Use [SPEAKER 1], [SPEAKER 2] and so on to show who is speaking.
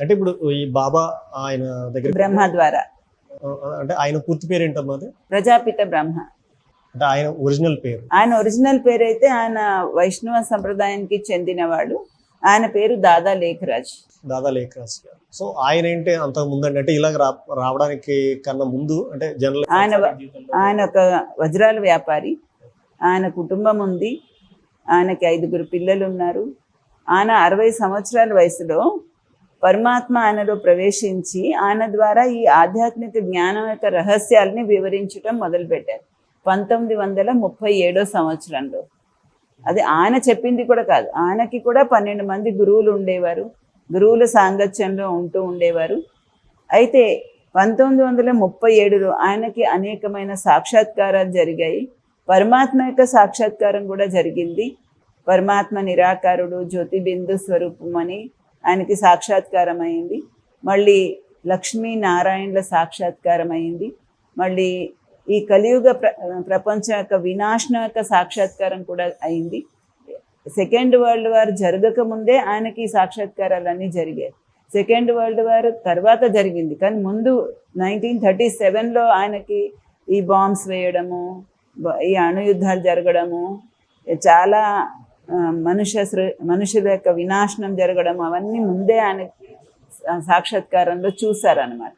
[SPEAKER 1] అంటే ఇప్పుడు ఈ బాబా ఆయన దగ్గర
[SPEAKER 2] బ్రహ్మ ద్వారా.
[SPEAKER 1] అంటే ఆయన పూర్తి పేరు ఏంటమ్మా అది?
[SPEAKER 2] ప్రజాపిత బ్రహ్మ.
[SPEAKER 1] అంటే ఆయన ఒరిజినల్ పేరు.
[SPEAKER 2] ఆయన ఒరిజినల్ పేరు అయితే ఆయన వైష్ణవ సంప్రదాయానికి చెందినవాడు. ఆయన పేరు దాదా లేఖరాజ్.
[SPEAKER 1] దాదా లేఖరాజ్ గారు. సో ఆయన ఏంటి అంత ముందండి అంటే ఇలాగ రావడానికి కన్నా ముందు అంటే జనరల్
[SPEAKER 2] ఆయన ఆయన ఒక వజ్రాల వ్యాపారి. ఆయన కుటుంబం ఉంది. ఆయనకి ఐదుగురు పిల్లలు ఉన్నారు. ఆయన అరవై సంవత్సరాల వయసులో పరమాత్మ ఆయనలో ప్రవేశించి ఆయన ద్వారా ఈ ఆధ్యాత్మిక జ్ఞానం యొక్క రహస్యాల్ని వివరించడం మొదలుపెట్టారు. పంతొమ్మిది వందల ముప్పై ఏడో సంవత్సరంలో. అది ఆయన చెప్పింది కూడా కాదు. ఆయనకి కూడా పన్నెండు మంది గురువులు ఉండేవారు. గురువుల సాంగత్యంలో ఉంటూ ఉండేవారు. అయితే పంతొమ్మిది వందల ముప్పై ఏడులో ఆయనకి అనేకమైన సాక్షాత్కారాలు జరిగాయి. పరమాత్మ యొక్క సాక్షాత్కారం కూడా జరిగింది. పరమాత్మ నిరాకారుడు జ్యోతిబిందు స్వరూపం అని ఆయనకి సాక్షాత్కారం అయింది మళ్ళీ లక్ష్మీ నారాయణల సాక్షాత్కారం అయింది మళ్ళీ ఈ కలియుగ ప్ర ప్రపంచం యొక్క వినాశనం యొక్క సాక్షాత్కారం కూడా అయింది. సెకండ్ వరల్డ్ వార్ జరగక ముందే ఆయనకి సాక్షాత్కారాలన్నీ జరిగాయి. సెకండ్ వరల్డ్ వార్ తర్వాత జరిగింది. కానీ ముందు నైన్టీన్ థర్టీ సెవెన్లో ఆయనకి ఈ బాంబ్స్ వేయడము ఈ అణుయుద్ధాలు జరగడము చాలా మనుష్య సృ- మనుషుల యొక్క వినాశనం జరగడం అవన్నీ ముందే ఆయన సాక్షాత్కారంలో చూశారనమాట